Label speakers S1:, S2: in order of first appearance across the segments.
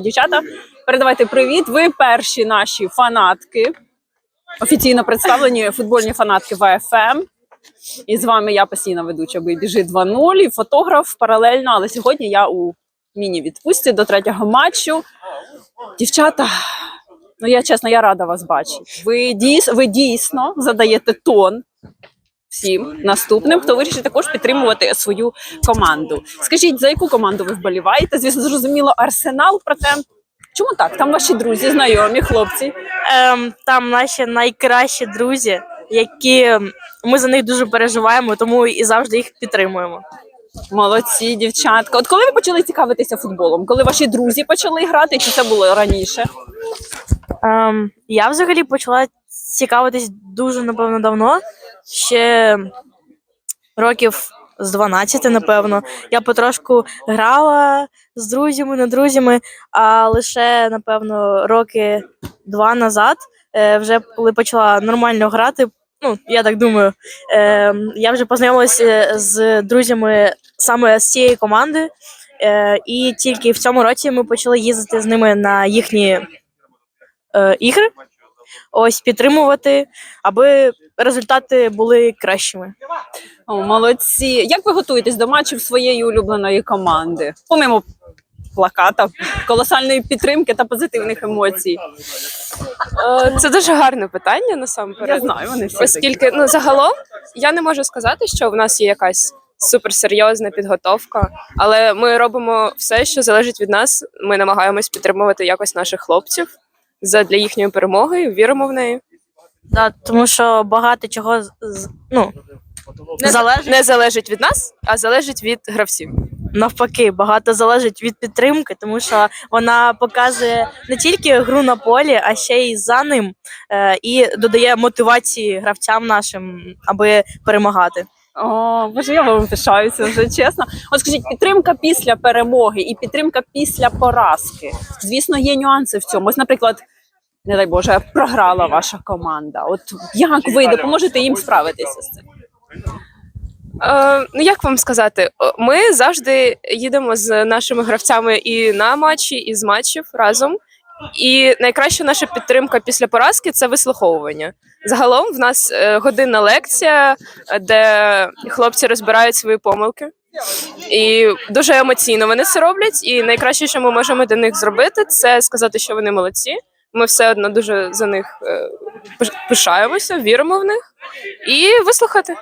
S1: Дівчата, передавайте привіт. Ви перші наші фанатки, офіційно представлені футбольні фанатки ВФМ. І з вами я постійна ведуча Біжи 2.0 і фотограф паралельно. Але сьогодні я у міні-відпустці до третього матчу. Дівчата, ну я чесно, я рада вас бачити. Ви дійсно, ви дійсно задаєте тон всім наступним, хто вирішить також підтримувати свою команду. Скажіть, за яку команду ви вболіваєте? Звісно, зрозуміло, арсенал. Проте чому так? Там ваші друзі, знайомі, хлопці.
S2: Ем, там наші найкращі друзі, які ми за них дуже переживаємо, тому і завжди їх підтримуємо.
S1: Молодці, дівчатка. От коли ви почали цікавитися футболом? Коли ваші друзі почали грати, чи це було раніше?
S2: Ем, я взагалі почала цікавитись дуже напевно давно, ще років з 12, напевно. Я потрошку грала з друзями, не друзями, а лише, напевно, роки два назад, е, вже коли почала нормально грати. Ну, я так думаю, е, я вже познайомилася з друзями саме з цієї команди, е, і тільки в цьому році ми почали їздити з ними на їхні е, ігри, ось підтримувати, аби результати були кращими.
S1: О, молодці. Як ви готуєтесь до матчів своєї улюбленої команди? Помимо плаката, колосальної підтримки та позитивних емоцій.
S3: Е, Це дуже гарне питання
S1: Я
S3: насамперед.
S1: знаю, вони всі такі.
S3: Оскільки ну загалом я не можу сказати, що в нас є якась суперсерйозна підготовка, але ми робимо все, що залежить від нас. Ми намагаємось підтримувати якось наших хлопців для їхньої перемоги. Віримо в неї.
S2: Да, тому що багато чого з- з- ну,
S3: Не
S2: залежить
S3: не залежить від нас, а залежить від гравців.
S2: навпаки, багато залежить від підтримки, тому що вона показує не тільки гру на полі, а ще й за ним, е, і додає мотивації гравцям нашим, аби перемагати.
S1: О, боже, я вам пишаюся вже чесно. От скажіть, підтримка після перемоги і підтримка після поразки. Звісно, є нюанси в цьому. Ось, наприклад, не дай Боже, програла ваша команда. От як ви допоможете їм справитися з цим?
S3: Е, ну як вам сказати, ми завжди їдемо з нашими гравцями і на матчі, і з матчів разом. І найкраща наша підтримка після поразки це вислуховування. Загалом в нас е, годинна лекція, де хлопці розбирають свої помилки. І дуже емоційно вони це роблять. І найкраще, що ми можемо для них зробити, це сказати, що вони молодці. Ми все одно дуже за них е, пишаємося, віримо в них і вислухати.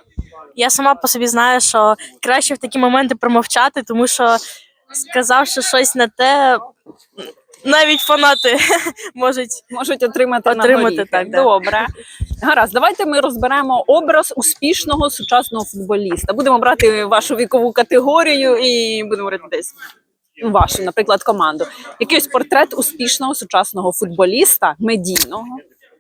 S2: Я сама по собі знаю, що краще в такі моменти промовчати, тому що сказавши щось не те, навіть фанати можуть.
S1: Можуть отримати,
S2: Отримати,
S1: горіхи.
S2: так, да.
S1: Добре. Гаразд, давайте ми розберемо образ успішного сучасного футболіста. Будемо брати вашу вікову категорію і будемо говорити десь вашу, наприклад, команду. Якийсь портрет успішного сучасного футболіста, медійного.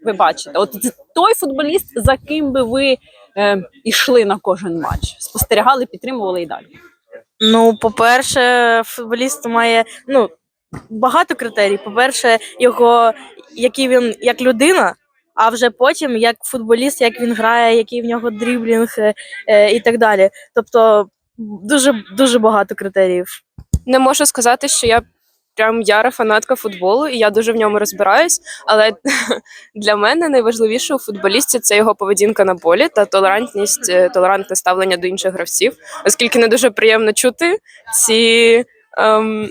S1: Ви бачите, от той футболіст, за ким би ви е, йшли на кожен матч, спостерігали, підтримували і далі.
S2: Ну, по-перше, футболіст має ну, багато критерій. По-перше, його який він як людина, а вже потім як футболіст, як він грає, який в нього дріблінг е, е, і так далі. Тобто дуже дуже багато критеріїв.
S3: Не можу сказати, що я прям яра фанатка футболу, і я дуже в ньому розбираюсь. Але для мене найважливіше у футболісті це його поведінка на полі та толерантність, е, толерантне ставлення до інших гравців, оскільки не дуже приємно чути ці. Ем,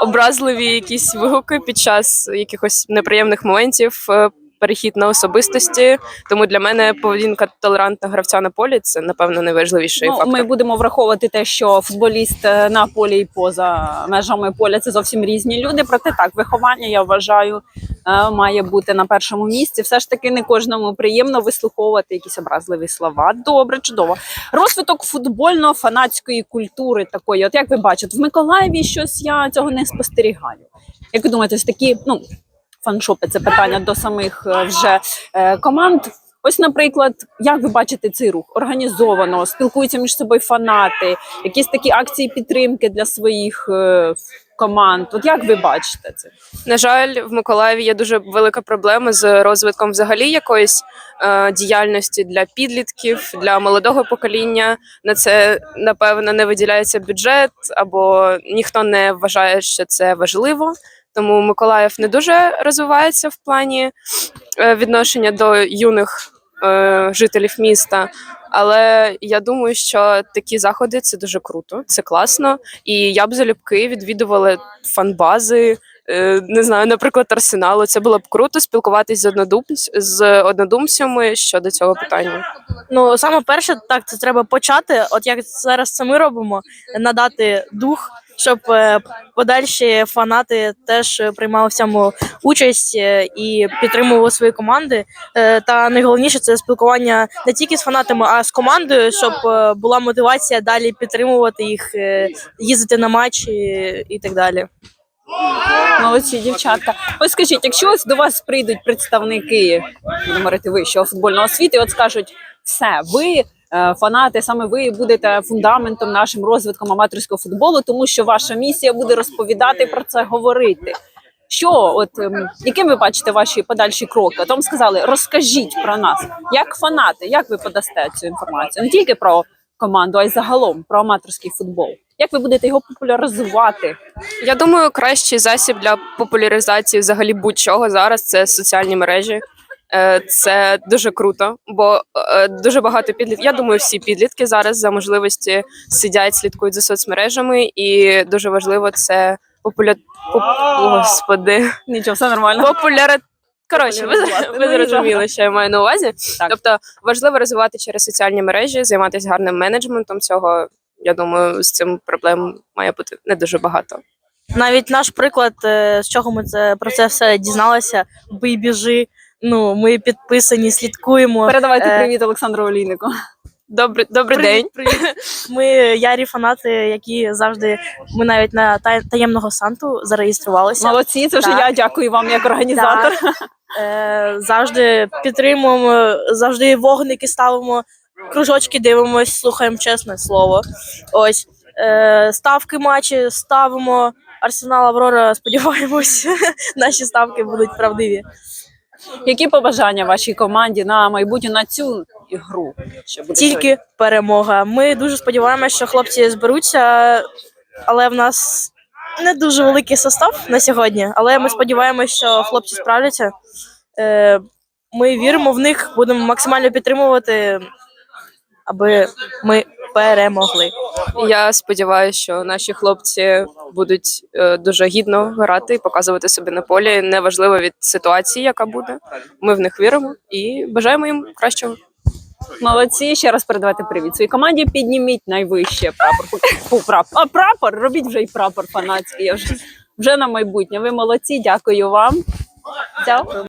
S3: Образливі якісь вигуки під час якихось неприємних моментів, е, перехід на особистості. Тому для мене поведінка толерантного гравця на полі це напевно найважливіший
S1: Ну,
S3: фактор.
S1: ми будемо враховувати те, що футболіст е, на полі і поза межами поля це зовсім різні люди. Проте так, виховання я вважаю е, має бути на першому місці. Все ж таки не кожному приємно вислуховувати якісь образливі слова. Добре, чудово. Розвиток футбольно-фанатської культури такої. От як ви бачите, в Миколаєві щось я цього не спостерігаю. Як ви думаєте, ось такі ну фаншопи це питання до самих е, вже е, команд. Ось, наприклад, як ви бачите цей рух? Організовано, спілкуються між собою фанати, якісь такі акції підтримки для своїх е, команд. От як ви бачите це?
S3: На жаль, в Миколаєві є дуже велика проблема з розвитком взагалі якоїсь е, діяльності для підлітків, для молодого покоління. На це напевно не виділяється бюджет, або ніхто не вважає, що це важливо. Тому Миколаїв не дуже розвивається в плані е, відношення до юних е, жителів міста. Але я думаю, що такі заходи це дуже круто, це класно. І я б залюбки відвідувала фанбази. е, Не знаю, наприклад, арсеналу. Це було б круто спілкуватись з однодумць з однодумцями щодо цього питання.
S2: Ну, саме перше, так, це треба почати, от як зараз це ми робимо, надати дух, щоб е, подальші фанати теж приймали в цьому участь е, і підтримували свої команди. Е, Та найголовніше це спілкування не тільки з фанатами, а з командою, щоб була мотивація далі підтримувати їх, їздити на матчі і так далі.
S1: Молодці, дівчатка. Ось скажіть, якщо ось до вас прийдуть представники будемо говорити вищого футбольного світу, от скажуть, все, ви. Е, Фанати, саме ви будете фундаментом нашим розвитком аматорського футболу, тому що ваша місія буде розповідати про це, говорити. Що, от ем, яким ви бачите ваші подальші кроки? От сказали, розкажіть про нас, як фанати, як ви подасте цю інформацію? Не тільки про команду, а й загалом про аматорський футбол. Як ви будете його популяризувати?
S3: Я думаю, кращий засіб для популяризації взагалі будь-чого зараз це соціальні мережі. Е, Це дуже круто, бо е, дуже багато підлітків. Я думаю, всі підлітки зараз за можливості сидять, слідкують за соцмережами, і дуже важливо це популя... поп... Господи,
S1: Нічого, все нормально.
S3: популяри... Коротше, ви, ви
S1: Ну,
S3: зрозуміли, що я маю на увазі.
S1: Так.
S3: Тобто важливо розвивати через соціальні мережі, займатися гарним менеджментом цього. Я думаю, з цим проблем має бути не дуже багато.
S2: Навіть наш приклад, е, з чого ми це про це все дізналися, бий біжи. Ну, ми підписані, слідкуємо.
S1: Передавайте
S2: Е,
S1: привіт Олександру Олійнику.
S3: Добрий, добрий день.
S2: Привіт, привіт. Ми ярі фанати, які завжди ми навіть на таємного санту зареєструвалися.
S1: Молодці, це вже
S2: Так.
S1: я дякую вам як організатор.
S2: Е, завжди підтримуємо, завжди вогники ставимо, кружочки дивимось, слухаємо чесне слово. Ось е, ставки матчі ставимо. Арсенал Аврора, сподіваємось, наші ставки будуть правдиві.
S1: Які побажання вашій команді на майбутнє на цю ігру? Що буде сьогодні?
S2: Тільки перемога. Ми дуже сподіваємося, що хлопці зберуться, але в нас не дуже великий состав на сьогодні. Але ми сподіваємося, що хлопці справляться. Е, Ми віримо в них, будемо максимально підтримувати, аби ми перемогли.
S3: Я сподіваюся, що наші хлопці будуть е, дуже гідно грати і показувати себе на полі. Неважливо від ситуації, яка буде. Ми в них віримо і бажаємо їм кращого.
S1: Молодці, ще раз передавайте привіт. Своїй команді підніміть найвище прапор. Фу, прапор. А прапор, робіть вже і прапор фанатський. Я вже, вже на майбутнє. Ви молодці, дякую вам. Дякую.